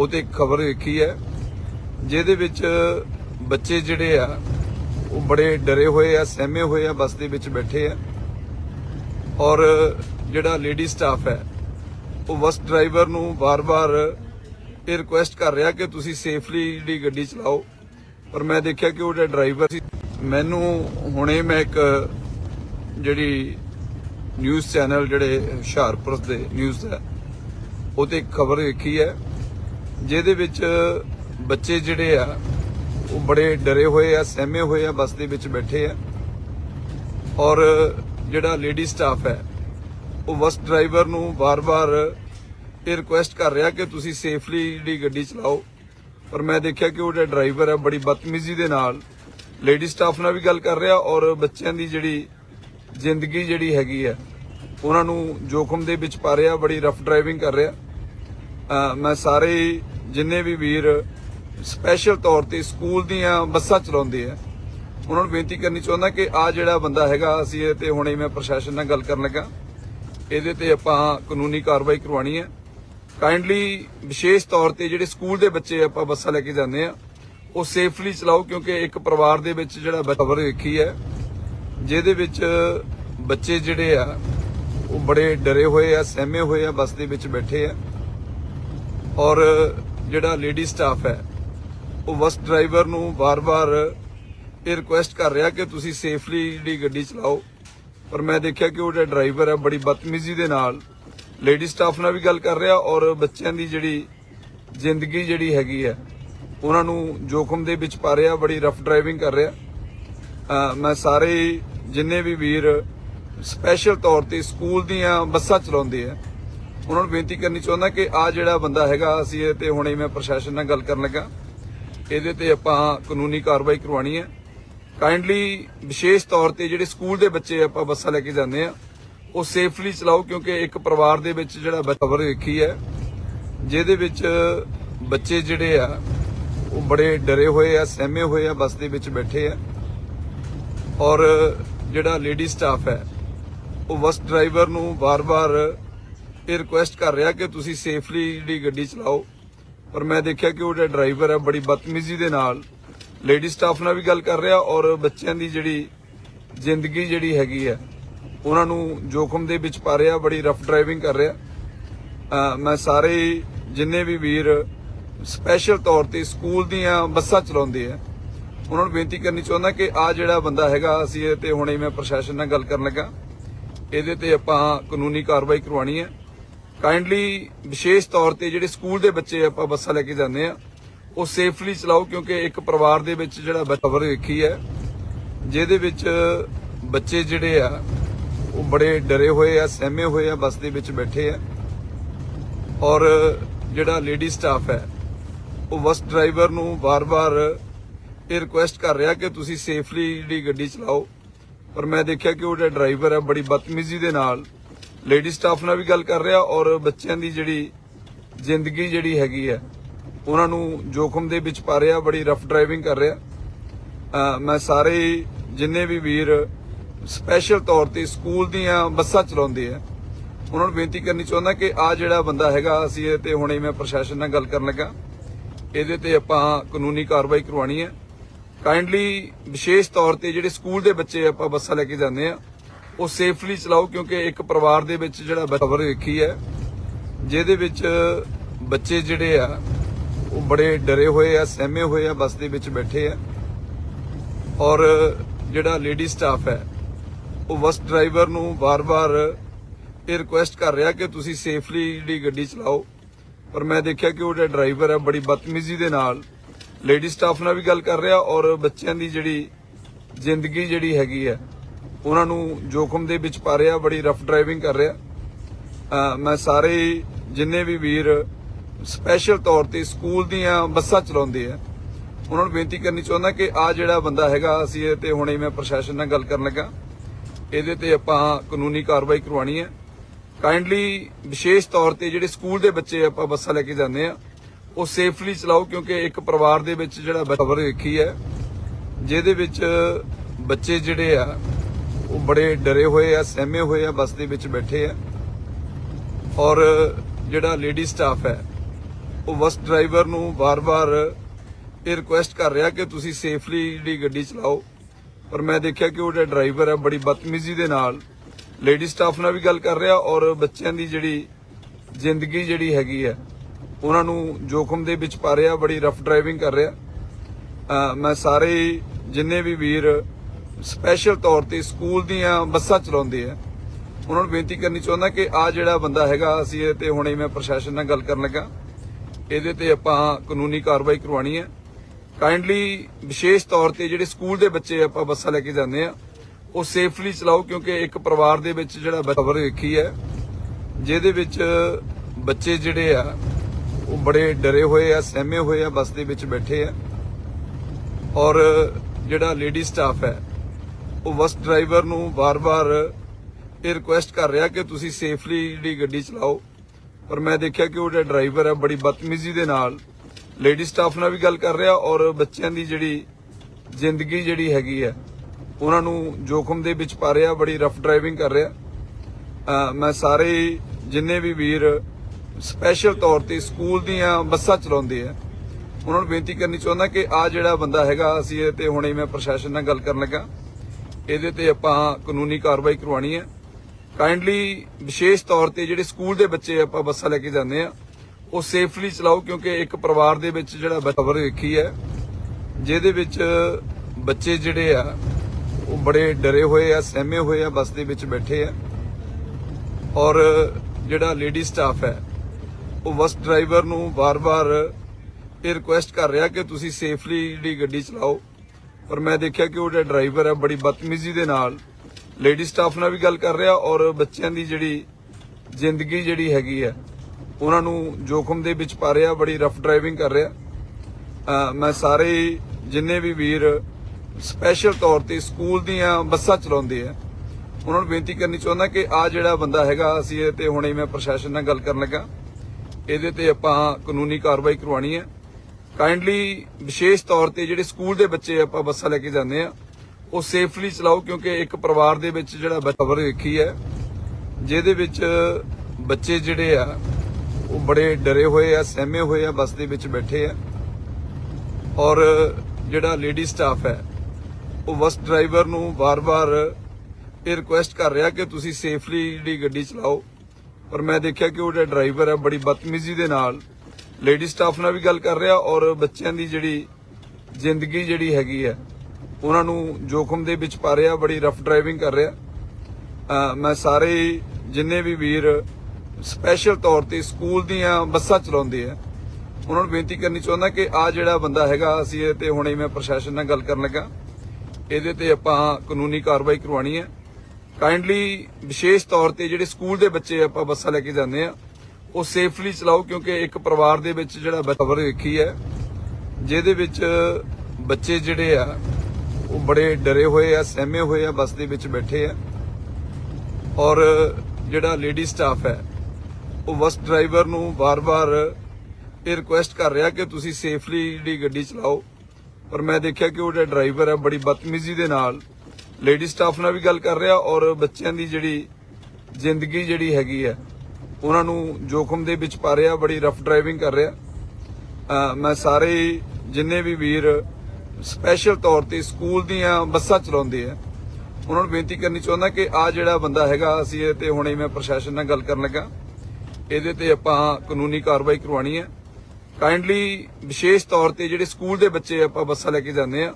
ਉਹ ਤੇ ਇੱਕ ਖਬਰ ਵੇਖੀ ਹੈ, ਜਿਹਦੇ ਵਿੱਚ ਬੱਚੇ ਜਿਹੜੇ ਆ, ਉਹ ਬੜੇ ਡਰੇ ਹੋਏ ਆ, ਸਹਿਮੇ ਹੋਏ ਆ, ਬੱਸ ਦੇ ਵਿੱਚ ਬੈਠੇ ਆ। ਔਰ ਜਿਹੜਾ ਲੇਡੀ ਸਟਾਫ ਹੈ, ਉਹ ਬੱਸ ਡਰਾਈਵਰ ਨੂੰ ਬਾਰ-ਬਾਰ ਇਹ ਰਿਕੁਐਸਟ ਕਰ ਰਿਹਾ ਕਿ ਤੁਸੀਂ ਸੇਫਲੀ ਜਿਹੜੀ ਗੱਡੀ ਚਲਾਓ। ਪਰ ਮੈਂ ਦੇਖਿਆ ਕਿ ਉਹ ਜਿਹੜਾ ਡਰਾਈਵਰ ਸੀ, ਮੈਨੂੰ ਹੁਣੇ ਮੈਂ ਇੱਕ ਜਿਹੜੀ ਨਿਊਜ਼ ਚੈਨਲ ਜਿਹੜੇ ਹੁਸ਼ਿਆਰਪੁਰ ਦੇ ਨਿਊਜ਼ ਹੈ, ਉਹ ਤੇ ਇੱਕ ਖਬਰ ਵੇਖੀ ਹੈ। ਜਿਹਦੇ ਵਿੱਚ ਬੱਚੇ ਜਿਹੜੇ ਆ, ਉਹ ਬੜੇ ਡਰੇ ਹੋਏ ਆ, ਸਹਿਮੇ ਹੋਏ ਆ, ਬੱਸ ਦੇ ਵਿੱਚ ਬੈਠੇ ਆ। ਔਰ ਜਿਹੜਾ ਲੇਡੀ ਸਟਾਫ ਹੈ, ਉਹ ਬੱਸ ਡਰਾਈਵਰ ਨੂੰ ਬਾਰ-ਬਾਰ ਇਹ ਰਿਕੁਐਸਟ ਕਰ ਰਿਹਾ ਕਿ ਤੁਸੀਂ ਸੇਫਲੀ ਜਿਹੜੀ ਗੱਡੀ ਚਲਾਓ। ਪਰ ਮੈਂ ਦੇਖਿਆ ਕਿ ਉਹ ਜਿਹੜਾ ਡਰਾਈਵਰ ਹੈ ਬੜੀ ਬਦਤਮੀਜ਼ੀ ਦੇ ਨਾਲ ਲੇਡੀ ਸਟਾਫ ਨਾਲ ਵੀ ਗੱਲ ਕਰ ਰਿਹਾ ਔਰ ਬੱਚਿਆਂ ਦੀ ਜਿਹੜੀ ਜ਼ਿੰਦਗੀ ਜਿਹੜੀ ਹੈਗੀ ਹੈ ਉਹਨਾਂ ਨੂੰ ਜੋਖਮ ਦੇ ਵਿੱਚ ਪਾ ਰਿਹਾ, ਬੜੀ ਰਫ ਡਰਾਈਵਿੰਗ ਕਰ ਰਿਹਾ। ਮੈਂ ਸਾਰੇ ਹੀ ਜਿੰਨੇ ਵੀ ਵੀਰ ਸਪੈਸ਼ਲ ਤੌਰ ਤੇ ਸਕੂਲ ਦੀਆਂ ਬੱਸਾਂ ਚਲਾਉਂਦੇ ਆ, ਉਹਨਾਂ ਨੂੰ ਬੇਨਤੀ ਕਰਨੀ ਚਾਹੁੰਦਾ ਕਿ ਆ ਜਿਹੜਾ ਬੰਦਾ ਹੈਗਾ, ਅਸੀਂ ਇਹ ਤੇ ਹੁਣੇ ਮੈਂ ਪ੍ਰਸ਼ਾਸਨ ਨਾਲ ਗੱਲ ਕਰਨ ਲੱਗਾ। ਇਹਦੇ ਤੇ ਆਪਾਂ ਕਾਨੂੰਨੀ ਕਾਰਵਾਈ ਕਰਵਾਉਣੀ ਹੈ ਕਾਈਂਡਲੀ ਵਿਸ਼ੇਸ਼ ਤੌਰ ਤੇ ਜਿਹੜੇ ਸਕੂਲ ਦੇ ਬੱਚੇ ਆਪਾਂ ਬੱਸਾਂ ਲੈ ਕੇ ਜਾਂਦੇ ਆ, ਉਹ ਸੇਫਲੀ ਚਲਾਓ, ਕਿਉਂਕਿ ਇੱਕ ਪਰਿਵਾਰ ਦੇ ਵਿੱਚ ਜਿਹੜਾ ਖਬਰ ਵੇਖੀ ਹੈ, ਜਿਹਦੇ ਵਿੱਚ ਬੱਚੇ ਜਿਹੜੇ ਆ, ਉਹ ਬੜੇ ਡਰੇ ਹੋਏ ਆ, ਸਹਿਮੇ ਹੋਏ ਆ, ਬੱਸ ਦੇ ਵਿੱਚ ਬੈਠੇ ਆ। ਔਰ ਜਿਹੜਾ ਲੇਡੀ ਸਟਾਫ ਹੈ, ਉਹ ਬੱਸ ਡਰਾਈਵਰ ਨੂੰ ਵਾਰ ਵਾਰ ਇਹ ਰਿਕੁਐਸਟ ਕਰ ਰਿਹਾ ਕਿ ਤੁਸੀਂ ਸੇਫਲੀ ਜਿਹੜੀ ਗੱਡੀ ਚਲਾਓ। ਪਰ ਮੈਂ ਦੇਖਿਆ ਕਿ ਉਹ ਜਿਹੜਾ ਡਰਾਈਵਰ ਹੈ, ਬੜੀ ਬਦਤਮੀਜ਼ੀ ਦੇ ਨਾਲ ਲੇਡੀ ਸਟਾਫ ਨਾਲ ਵੀ ਗੱਲ ਕਰ ਰਿਹਾ ਔਰ ਬੱਚਿਆਂ ਦੀ ਜਿਹੜੀ ਜ਼ਿੰਦਗੀ ਜਿਹੜੀ ਹੈਗੀ ਹੈ, ਉਹਨਾਂ ਨੂੰ ਜੋਖਮ ਦੇ ਵਿੱਚ ਪਾ ਰਿਹਾ, ਬੜੀ ਰਫ ਡਰਾਈਵਿੰਗ ਕਰ ਰਿਹਾ। ਮੈਂ ਸਾਰੇ ਜਿੰਨੇ ਵੀ ਵੀਰ ਸਪੈਸ਼ਲ ਤੌਰ ਤੇ ਸਕੂਲ ਦੀਆਂ ਬੱਸਾਂ ਚਲਾਉਂਦੇ ਆ ਉਹਨਾਂ ਨੂੰ ਬੇਨਤੀ ਕਰਨੀ ਚਾਹੁੰਦਾ ਕਿ ਆ ਜਿਹੜਾ ਬੰਦਾ ਹੈਗਾ, ਅਸੀਂ ਇਹ ਤੇ ਹੁਣੇ ਮੈਂ ਪ੍ਰਸ਼ਾਸਨ ਨਾਲ ਗੱਲ ਕਰਨ ਲੱਗਾ। ਇਹਦੇ ਤੇ ਆਪਾਂ ਕਾਨੂੰਨੀ ਕਾਰਵਾਈ ਕਰਵਾਉਣੀ ਹੈ। ਕਾਈਂਡਲੀ ਵਿਸ਼ੇਸ਼ ਤੌਰ ਤੇ ਜਿਹੜੇ ਸਕੂਲ ਦੇ ਬੱਚੇ ਆਪਾਂ ਬੱਸਾਂ ਲੈ ਕੇ ਜਾਂਦੇ ਆ ਉਹ ਸੇਫਲੀ ਚਲਾਓ ਕਿਉਂਕਿ ਇੱਕ ਪਰਿਵਾਰ ਦੇ ਵਿੱਚ ਜਿਹੜਾ ਖਬਰ ਵੇਖੀ ਹੈ, ਜਿਹਦੇ ਵਿੱਚ ਬੱਚੇ ਜਿਹੜੇ ਆ, ਉਹ ਬੜੇ ਡਰੇ ਹੋਏ ਆ, ਸਹਿਮੇ ਹੋਏ ਆ, ਬੱਸ ਦੇ ਵਿੱਚ ਬੈਠੇ ਆ। ਔਰ ਜਿਹੜਾ ਲੇਡੀ ਸਟਾਫ ਹੈ, ਉਹ ਬੱਸ ਡਰਾਈਵਰ ਨੂੰ ਵਾਰ ਵਾਰ ਇਹ ਰਿਕੁਐਸਟ ਕਰ ਰਿਹਾ ਕਿ ਤੁਸੀਂ ਸੇਫਲੀ ਜਿਹੜੀ ਗੱਡੀ ਚਲਾਓ। ਪਰ ਮੈਂ ਦੇਖਿਆ ਕਿ ਉਹ ਜਿਹੜਾ ਡਰਾਈਵਰ ਹੈ ਬੜੀ ਬਦਤਮੀਜ਼ੀ ਦੇ ਨਾਲ ਲੇਡੀ ਸਟਾਫ ਨਾਲ ਵੀ ਗੱਲ ਕਰ ਰਿਹਾ ਔਰ ਬੱਚਿਆਂ ਦੀ ਜਿਹੜੀ ਜ਼ਿੰਦਗੀ ਜਿਹੜੀ ਹੈਗੀ ਹੈ ਉਹਨਾਂ ਨੂੰ ਜੋਖਮ ਦੇ ਵਿੱਚ ਪਾ ਰਿਹਾ, ਬੜੀ ਰਫ ਡਰਾਈਵਿੰਗ ਕਰ ਰਿਹਾ। ਮੈਂ ਸਾਰੇ ਜਿੰਨੇ ਵੀ ਵੀਰ ਸਪੈਸ਼ਲ ਤੌਰ ਤੇ ਸਕੂਲ ਦੀਆਂ ਬੱਸਾਂ ਚਲਾਉਂਦੇ ਆ, ਉਹਨਾਂ ਨੂੰ ਬੇਨਤੀ ਕਰਨੀ ਚਾਹੁੰਦਾ ਕਿ ਆ ਜਿਹੜਾ ਬੰਦਾ ਹੈਗਾ, ਅਸੀਂ ਇਹ ਤੇ ਹੁਣੇ ਮੈਂ ਪ੍ਰਸ਼ਾਸਨ ਨਾਲ ਗੱਲ ਕਰਨ ਲੱਗਾ। ਇਹਦੇ ਤੇ ਆਪਾਂ ਕਾਨੂੰਨੀ ਕਾਰਵਾਈ ਕਰਵਾਉਣੀ ਹੈ। ਕਾਈਂਡਲੀ ਵਿਸ਼ੇਸ਼ ਤੌਰ ਤੇ ਜਿਹੜੇ ਸਕੂਲ ਦੇ ਬੱਚੇ ਆਪਾਂ ਬੱਸਾਂ ਲੈ ਕੇ ਜਾਂਦੇ ਆ ਉਹ ਸੇਫਲੀ ਚਲਾਓ ਕਿਉਂਕਿ ਇੱਕ ਪਰਿਵਾਰ ਦੇ ਵਿੱਚ ਜਿਹੜਾ ਖਬਰ ਵੇਖੀ ਹੈ, ਜਿਹਦੇ ਵਿੱਚ ਬੱਚੇ ਜਿਹੜੇ ਆ, ਉਹ ਬੜੇ ਡਰੇ ਹੋਏ ਆ, ਸਹਿਮੇ ਹੋਏ ਆ, ਬੱਸ ਦੇ ਵਿੱਚ ਬੈਠੇ ਆ। ਔਰ ਜਿਹੜਾ ਲੇਡੀ ਸਟਾਫ ਹੈ, ਉਹ ਬੱਸ ਡਰਾਈਵਰ ਨੂੰ ਵਾਰ ਵਾਰ ਇਹ ਰਿਕੁਐਸਟ ਕਰ ਰਿਹਾ ਕਿ ਤੁਸੀਂ ਸੇਫਲੀ ਜਿਹੜੀ ਗੱਡੀ ਚਲਾਓ। ਪਰ ਮੈਂ ਦੇਖਿਆ ਕਿ ਉਹ ਜਿਹੜਾ ਡਰਾਈਵਰ ਹੈ, ਬੜੀ ਬਦਤਮੀਜ਼ੀ ਦੇ ਨਾਲ ਲੇਡੀ ਸਟਾਫ ਨਾਲ ਵੀ ਗੱਲ ਕਰ ਰਿਹਾ ਔਰ ਬੱਚਿਆਂ ਦੀ ਜਿਹੜੀ ਜ਼ਿੰਦਗੀ ਜਿਹੜੀ ਹੈਗੀ ਹੈ, ਉਹਨਾਂ ਨੂੰ ਜੋਖਮ ਦੇ ਵਿੱਚ ਪਾ ਰਿਹਾ, ਬੜੀ ਰਫ ਡਰਾਈਵਿੰਗ ਕਰ ਰਿਹਾ। ਮੈਂ ਸਾਰੇ ਜਿੰਨੇ ਵੀ ਵੀਰ ਸਪੈਸ਼ਲ ਤੌਰ ਤੇ ਸਕੂਲ ਦੀਆਂ ਬੱਸਾਂ ਚਲਾਉਂਦੇ ਆ, ਉਹਨਾਂ ਨੂੰ ਬੇਨਤੀ ਕਰਨੀ ਚਾਹੁੰਦਾ ਕਿ ਆ ਜਿਹੜਾ ਬੰਦਾ ਹੈਗਾ, ਅਸੀਂ ਇਹ ਤੇ ਹੁਣੇ ਮੈਂ ਪ੍ਰਸ਼ਾਸਨ ਨਾਲ ਗੱਲ ਕਰਨ ਲੱਗਾ। ਇਹਦੇ ਤੇ ਆਪਾਂ ਕਾਨੂੰਨੀ ਕਾਰਵਾਈ ਕਰਵਾਉਣੀ ਹੈ। ਕਾਈਂਡਲੀ ਵਿਸ਼ੇਸ਼ ਤੌਰ ਤੇ ਜਿਹੜੇ ਸਕੂਲ ਦੇ ਬੱਚੇ ਆਪਾਂ ਬੱਸਾਂ ਲੈ ਕੇ ਜਾਂਦੇ ਆ ਉਹ ਸੇਫਲੀ ਚਲਾਓ ਕਿਉਂਕਿ ਇੱਕ ਪਰਿਵਾਰ ਦੇ ਵਿੱਚ ਜਿਹੜਾ ਖਬਰ ਵੇਖੀ ਹੈ, ਜਿਹਦੇ ਵਿੱਚ ਬੱਚੇ ਜਿਹੜੇ ਆ, ਉਹ ਬੜੇ ਡਰੇ ਹੋਏ ਆ, ਸਹਿਮੇ ਹੋਏ ਆ, ਬੱਸ ਦੇ ਵਿੱਚ ਬੈਠੇ ਆ। ਔਰ ਜਿਹੜਾ ਲੇਡੀ ਸਟਾਫ ਹੈ, ਉਹ ਬੱਸ ਡਰਾਈਵਰ ਨੂੰ ਬਾਰ-ਬਾਰ ਇਹ ਰਿਕੁਐਸਟ ਕਰ ਰਿਹਾ ਕਿ ਤੁਸੀਂ ਸੇਫਲੀ ਜਿਹੜੀ ਗੱਡੀ ਚਲਾਓ। ਪਰ ਮੈਂ ਦੇਖਿਆ ਕਿ ਉਹ ਜਿਹੜਾ ਡਰਾਈਵਰ ਹੈ ਬੜੀ ਬਦਤਮੀਜ਼ੀ ਦੇ ਨਾਲ ਲੇਡੀ ਸਟਾਫ ਨਾਲ ਵੀ ਗੱਲ ਕਰ ਰਿਹਾ ਔਰ ਬੱਚਿਆਂ ਦੀ ਜਿਹੜੀ ਜ਼ਿੰਦਗੀ ਜਿਹੜੀ ਹੈਗੀ ਹੈ ਉਹਨਾਂ ਨੂੰ ਜੋਖਮ ਦੇ ਵਿੱਚ ਪਾ ਰਿਹਾ, ਬੜੀ ਰਫ ਡਰਾਈਵਿੰਗ ਕਰ ਰਿਹਾ। ਮੈਂ ਸਾਰੇ ਜਿੰਨੇ ਵੀ ਵੀਰ ਸਪੈਸ਼ਲ ਤੌਰ ਤੇ ਸਕੂਲ ਦੀਆਂ ਬੱਸਾਂ ਚਲਾਉਂਦੇ ਆ, ਉਹਨਾਂ ਨੂੰ ਬੇਨਤੀ ਕਰਨੀ ਚਾਹੁੰਦਾ ਕਿ ਆ ਜਿਹੜਾ ਬੰਦਾ ਹੈਗਾ, ਅਸੀਂ ਇਹ ਤੇ ਹੁਣੇ ਮੈਂ ਪ੍ਰਸ਼ਾਸਨ ਨਾਲ ਗੱਲ ਕਰਨ ਲੱਗਾ। ਇਹਦੇ ਤੇ ਆਪਾਂ ਕਾਨੂੰਨੀ ਕਾਰਵਾਈ ਕਰਵਾਉਣੀ ਹੈ। ਕਾਈਂਡਲੀ ਵਿਸ਼ੇਸ਼ ਤੌਰ ਤੇ ਜਿਹੜੇ ਸਕੂਲ ਦੇ ਬੱਚੇ ਆਪਾਂ ਬੱਸਾਂ ਲੈ ਕੇ ਜਾਂਦੇ ਆ, ਉਹ ਸੇਫਲੀ ਚਲਾਓ, ਕਿਉਂਕਿ ਇੱਕ ਪਰਿਵਾਰ ਦੇ ਵਿੱਚ ਜਿਹੜਾ ਖਬਰ ਵੇਖੀ ਹੈ, ਜਿਹਦੇ ਵਿੱਚ ਬੱਚੇ ਜਿਹੜੇ ਆ ਉਹ ਬੜੇ ਡਰੇ ਹੋਏ ਆ, ਸਹਿਮੇ ਹੋਏ ਆ, ਬੱਸ ਦੇ ਵਿੱਚ ਬੈਠੇ ਆ। ਔਰ ਜਿਹੜਾ ਲੇਡੀ ਸਟਾਫ ਹੈ, ਉਹ ਬੱਸ ਡਰਾਈਵਰ ਨੂੰ ਵਾਰ ਵਾਰ ਇਹ ਰਿਕੁਐਸਟ ਕਰ ਰਿਹਾ ਕਿ ਤੁਸੀਂ ਸੇਫਲੀ ਜਿਹੜੀ ਗੱਡੀ ਚਲਾਓ। ਪਰ ਮੈਂ ਦੇਖਿਆ ਕਿ ਉਹ ਜਿਹੜਾ ਡਰਾਈਵਰ ਹੈ, ਬੜੀ ਬਦਤਮੀਜ਼ੀ ਦੇ ਨਾਲ ਲੇਡੀ ਸਟਾਫ ਨਾਲ ਵੀ ਗੱਲ ਕਰ ਰਿਹਾ ਔਰ ਬੱਚਿਆਂ ਦੀ ਜਿਹੜੀ ਜ਼ਿੰਦਗੀ ਜਿਹੜੀ ਹੈਗੀ ਹੈ, ਉਹਨਾਂ ਨੂੰ ਜੋਖਮ ਦੇ ਵਿੱਚ ਪਾ ਰਿਹਾ, ਬੜੀ ਰਫ ਡਰਾਈਵਿੰਗ ਕਰ ਰਿਹਾ। ਮੈਂ ਸਾਰੇ ਜਿੰਨੇ ਵੀ ਵੀਰ ਸਪੈਸ਼ਲ ਤੌਰ ਤੇ ਸਕੂਲ ਦੀਆਂ ਬੱਸਾਂ ਚਲਾਉਂਦੇ ਆ। ਉਹਨਾਂ ਨੂੰ ਬੇਨਤੀ ਕਰਨੀ ਚਾਹੁੰਦਾ ਕਿ ਆ ਜਿਹੜਾ ਬੰਦਾ ਹੈਗਾ, ਅਸੀਂ ਇਹ ਤੇ ਹੁਣੇ ਮੈਂ ਪ੍ਰਸ਼ਾਸਨ ਨਾਲ ਗੱਲ ਕਰਨ ਲੱਗਾ। ਇਹਦੇ ਤੇ ਆਪਾਂ ਕਾਨੂੰਨੀ ਕਾਰਵਾਈ ਕਰਵਾਣੀ ਹੈ ਕਾਈਂਡਲੀ ਵਿਸ਼ੇਸ਼ ਤੌਰ ਤੇ ਜਿਹੜੇ ਸਕੂਲ ਦੇ ਬੱਚੇ ਆਪਾਂ ਬੱਸਾਂ ਲੈ ਕੇ ਜਾਂਦੇ ਆ, ਉਹ ਸੇਫਲੀ ਚਲਾਓ ਕਿਉਂਕਿ ਇੱਕ ਪਰਿਵਾਰ ਦੇ ਵਿੱਚ ਜਿਹੜਾ ਖਬਰ ਦੇਖੀ ਹੈ, ਜਿਹਦੇ ਵਿੱਚ ਬੱਚੇ ਜਿਹੜੇ ਆ, ਉਹ ਬੜੇ ਡਰੇ ਹੋਏ ਆ, ਸਹਿਮੇ ਹੋਏ ਆ, ਬੱਸ ਦੇ ਵਿੱਚ ਬੈਠੇ ਆ। ਔਰ ਜਿਹੜਾ ਲੇਡੀ ਸਟਾਫ ਹੈ ਉਹ ਬੱਸ ਡਰਾਈਵਰ ਨੂੰ ਬਾਰ-ਬਾਰ ਇਹ ਰਿਕੁਐਸਟ ਕਰ ਰਿਹਾ ਕਿ ਤੁਸੀਂ ਸੇਫਲੀ ਜਿਹੜੀ ਗੱਡੀ ਚਲਾਓ। ਪਰ ਮੈਂ ਦੇਖਿਆ ਕਿ ਉਹ ਜਿਹੜਾ ਡਰਾਈਵਰ ਹੈ, ਬੜੀ ਬਦਤਮੀਜ਼ੀ ਦੇ ਨਾਲ ਲੇਡੀ ਸਟਾਫ ਨਾਲ ਵੀ ਗੱਲ ਕਰ ਰਿਹਾ ਔਰ ਬੱਚਿਆਂ ਦੀ ਜਿਹੜੀ ਜ਼ਿੰਦਗੀ ਜਿਹੜੀ ਹੈਗੀ ਹੈ, ਉਹਨਾਂ ਨੂੰ ਜੋਖਮ ਦੇ ਵਿੱਚ ਪਾ ਰਿਹਾ, ਬੜੀ ਰਫ ਡਰਾਈਵਿੰਗ ਕਰ ਰਿਹਾ। ਮੈਂ ਸਾਰੇ ਜਿੰਨੇ ਵੀ ਵੀਰ ਸਪੈਸ਼ਲ ਤੌਰ ਤੇ ਸਕੂਲ ਦੀਆਂ ਬੱਸਾਂ ਚਲਾਉਂਦੇ ਆ, ਉਹਨਾਂ ਨੂੰ ਬੇਨਤੀ ਕਰਨੀ ਚਾਹੁੰਦਾ ਕਿ ਆ ਜਿਹੜਾ ਬੰਦਾ ਹੈਗਾ, ਅਸੀਂ ਇਹ ਤੇ ਹੁਣੇ ਮੈਂ ਪ੍ਰਸ਼ਾਸਨ ਨਾਲ ਗੱਲ ਕਰਨ ਲੱਗਾ। ਇਹਦੇ ਤੇ ਆਪਾਂ ਕਾਨੂੰਨੀ ਕਾਰਵਾਈ ਕਰਵਾਣੀ ਹੈ। ਕਾਈਂਡਲੀ ਵਿਸ਼ੇਸ਼ ਤੌਰ ਤੇ ਜਿਹੜੇ ਸਕੂਲ ਦੇ ਬੱਚੇ ਆਪਾਂ ਬੱਸਾਂ ਲੈ ਕੇ ਜਾਂਦੇ ਆ, ਉਹ ਸੇਫਲੀ ਚਲਾਓ ਕਿਉਂਕਿ ਇੱਕ ਪਰਿਵਾਰ ਦੇ ਵਿੱਚ ਜਿਹੜਾ ਖਬਰ ਵੇਖੀ ਹੈ, ਜਿਹਦੇ ਵਿੱਚ ਬੱਚੇ ਜਿਹੜੇ ਆ, ਉਹ ਬੜੇ ਡਰੇ ਹੋਏ ਆ, ਸਹਿਮੇ ਹੋਏ ਆ, ਬੱਸ ਦੇ ਵਿੱਚ ਬੈਠੇ ਆ। ਔਰ ਜਿਹੜਾ ਲੇਡੀ ਸਟਾਫ ਹੈ, ਉਹ ਬੱਸ ਡਰਾਈਵਰ ਨੂੰ ਵਾਰ-ਵਾਰ ਇਹ ਰਿਕੁਐਸਟ ਕਰ ਰਿਹਾ ਕਿ ਤੁਸੀਂ ਸੇਫਲੀ ਜਿਹੜੀ ਗੱਡੀ ਚਲਾਓ। ਪਰ ਮੈਂ ਦੇਖਿਆ ਕਿ ਉਹ ਜਿਹੜਾ ਡਰਾਈਵਰ ਹੈ, ਬੜੀ ਬਦਤਮੀਜ਼ੀ ਦੇ ਨਾਲ ਲੇਡੀ ਸਟਾਫ ਨਾਲ ਵੀ ਗੱਲ ਕਰ ਰਿਹਾ ਔਰ ਬੱਚਿਆਂ ਦੀ ਜਿਹੜੀ ਜ਼ਿੰਦਗੀ ਜਿਹੜੀ ਹੈਗੀ ਹੈ, ਉਹਨਾਂ ਨੂੰ ਜੋਖਮ ਦੇ ਵਿੱਚ ਪਾ ਰਿਹਾ, ਬੜੀ ਰਫ ਡਰਾਈਵਿੰਗ ਕਰ ਰਿਹਾ। ਮੈਂ ਸਾਰੇ ਜਿੰਨੇ ਵੀ ਵੀਰ ਸਪੈਸ਼ਲ ਤੌਰ ਤੇ ਸਕੂਲ ਦੀਆਂ ਬੱਸਾਂ ਚਲਾਉਂਦੇ ਆ, ਉਹਨਾਂ ਨੂੰ ਬੇਨਤੀ ਕਰਨੀ ਚਾਹੁੰਦਾ ਕਿ ਆ ਜਿਹੜਾ ਬੰਦਾ ਹੈਗਾ, ਅਸੀਂ ਇਹ ਤੇ ਹੁਣੇ ਮੈਂ ਪ੍ਰਸ਼ਾਸਨ ਨਾਲ ਗੱਲ ਕਰਨ ਲੱਗਾ। ਇਹਦੇ ਤੇ ਆਪਾਂ ਕਾਨੂੰਨੀ ਕਾਰਵਾਈ ਕਰਵਾਣੀ ਹੈ। ਕਾਈਂਡਲੀ ਵਿਸ਼ੇਸ਼ ਤੌਰ ਤੇ ਜਿਹੜੇ ਸਕੂਲ ਦੇ ਬੱਚੇ ਆਪਾਂ ਬੱਸਾਂ ਲੈ ਕੇ ਜਾਂਦੇ ਆ, ਉਹ ਸੇਫਲੀ ਚਲਾਓ ਕਿਉਂਕਿ ਇੱਕ ਪਰਿਵਾਰ ਦੇ ਵਿੱਚ ਜਿਹੜਾ ਖਬਰ ਵੇਖੀ ਹੈ, ਜਿਹਦੇ ਵਿੱਚ ਬੱਚੇ ਜਿਹੜੇ ਆ, ਉਹ ਬੜੇ ਡਰੇ ਹੋਏ ਆ, ਸਹਿਮੇ ਹੋਏ ਆ, ਬੱਸ ਦੇ ਵਿੱਚ ਬੈਠੇ ਆ। ਔਰ ਜਿਹੜਾ ਲੇਡੀ ਸਟਾਫ ਹੈ, ਉਹ ਬੱਸ ਡਰਾਈਵਰ ਨੂੰ ਵਾਰ-ਵਾਰ ਇਹ ਰਿਕੁਐਸਟ ਕਰ ਰਿਹਾ ਕਿ ਤੁਸੀਂ ਸੇਫਲੀ ਜਿਹੜੀ ਗੱਡੀ ਚਲਾਓ। ਪਰ ਮੈਂ ਦੇਖਿਆ ਕਿ ਉਹ ਜਿਹੜਾ ਡਰਾਈਵਰ ਹੈ, ਬੜੀ ਬਦਤਮੀਜ਼ੀ ਦੇ ਨਾਲ ਲੇਡੀ ਸਟਾਫ ਨਾਲ ਵੀ ਗੱਲ ਕਰ ਰਿਹਾ ਔਰ ਬੱਚਿਆਂ ਦੀ ਜਿਹੜੀ ਜ਼ਿੰਦਗੀ ਜਿਹੜੀ ਹੈਗੀ ਹੈ, ਉਹਨਾਂ ਨੂੰ ਜੋਖਮ ਦੇ ਵਿੱਚ ਪਾ ਰਿਹਾ, ਬੜੀ ਰਫ ਡਰਾਈਵਿੰਗ ਕਰ ਰਿਹਾ। ਮੈਂ ਸਾਰੇ ਜਿੰਨੇ ਵੀ ਵੀਰ ਸਪੈਸ਼ਲ ਤੌਰ ਤੇ ਸਕੂਲ ਦੀਆਂ ਬੱਸਾਂ ਚਲਾਉਂਦੇ ਆ, ਉਹਨਾਂ ਨੂੰ ਬੇਨਤੀ ਕਰਨੀ ਚਾਹੁੰਦਾ ਕਿ ਆ ਜਿਹੜਾ ਬੰਦਾ ਹੈਗਾ, ਅਸੀਂ ਇਹ ਤੇ ਹੁਣੇ ਮੈਂ ਪ੍ਰਸ਼ਾਸਨ ਨਾਲ ਗੱਲ ਕਰਨ ਲੱਗਾ। ਇਹਦੇ ਤੇ ਆਪਾਂ ਕਾਨੂੰਨੀ ਕਾਰਵਾਈ ਕਰਵਾਣੀ ਹੈ। ਕਾਈਂਡਲੀ ਵਿਸ਼ੇਸ਼ ਤੌਰ ਤੇ ਜਿਹੜੇ ਸਕੂਲ ਦੇ ਬੱਚੇ ਆਪਾਂ ਬੱਸਾਂ ਲੈ ਕੇ ਜਾਂਦੇ ਆ ਉਹ ਸੇਫਲੀ ਚਲਾਓ ਕਿਉਂਕਿ ਇੱਕ ਪਰਿਵਾਰ ਦੇ ਵਿੱਚ ਜਿਹੜਾ ਖਬਰ ਵੇਖੀ ਹੈ, ਜਿਹਦੇ ਵਿੱਚ ਬੱਚੇ ਜਿਹੜੇ ਆ, ਉਹ ਬੜੇ ਡਰੇ ਹੋਏ ਆ, ਸਹਿਮੇ ਹੋਏ ਆ, ਬੱਸ ਦੇ ਵਿੱਚ ਬੈਠੇ ਆ। ਔਰ ਜਿਹੜਾ ਲੇਡੀ ਸਟਾਫ ਹੈ, ਉਹ ਬੱਸ ਡਰਾਈਵਰ ਨੂੰ ਬਾਰ-ਬਾਰ ਇਹ ਰਿਕੁਐਸਟ ਕਰ ਰਿਹਾ ਕਿ ਤੁਸੀਂ ਸੇਫਲੀ ਜਿਹੜੀ ਗੱਡੀ ਚਲਾਓ। ਪਰ ਮੈਂ ਦੇਖਿਆ ਕਿ ਉਹ ਜਿਹੜਾ ਡਰਾਈਵਰ ਹੈ, ਬੜੀ ਬਦਤਮੀਜ਼ੀ ਦੇ ਨਾਲ ਲੇਡੀ ਸਟਾਫ ਨਾਲ ਵੀ ਗੱਲ ਕਰ ਰਿਹਾ ਔਰ ਬੱਚਿਆਂ ਦੀ ਜਿਹੜੀ ਜ਼ਿੰਦਗੀ ਜਿਹੜੀ ਹੈਗੀ ਹੈ ਉਹਨਾਂ ਨੂੰ ਜੋਖਮ ਦੇ ਵਿੱਚ ਪਾ ਰਿਹਾ, ਬੜੀ ਰਫ ਡਰਾਈਵਿੰਗ ਕਰ ਰਿਹਾ। ਮੈਂ ਸਾਰੇ ਜਿੰਨੇ ਵੀ ਵੀਰ ਸਪੈਸ਼ਲ ਤੌਰ ਤੇ ਸਕੂਲ ਦੀਆਂ ਬੱਸਾਂ ਚਲਾਉਂਦੇ ਆ, ਉਹਨਾਂ ਨੂੰ ਬੇਨਤੀ ਕਰਨੀ ਚਾਹੁੰਦਾ ਕਿ ਆ ਜਿਹੜਾ ਬੰਦਾ ਹੈਗਾ, ਅਸੀਂ ਇਹ ਤੇ ਹੁਣੇ ਮੈਂ ਪ੍ਰਸ਼ਾਸਨ ਨਾਲ ਗੱਲ ਕਰਨ ਲੱਗਾ। ਇਹਦੇ ਤੇ ਆਪਾਂ ਕਾਨੂੰਨੀ ਕਾਰਵਾਈ ਕਰਵਾਉਣੀ ਹੈ। ਕਾਈਂਡਲੀ ਵਿਸ਼ੇਸ਼ ਤੌਰ ਤੇ ਜਿਹੜੇ ਸਕੂਲ ਦੇ ਬੱਚੇ ਆਪਾਂ ਬੱਸਾਂ ਲੈ ਕੇ ਜਾਂਦੇ ਆ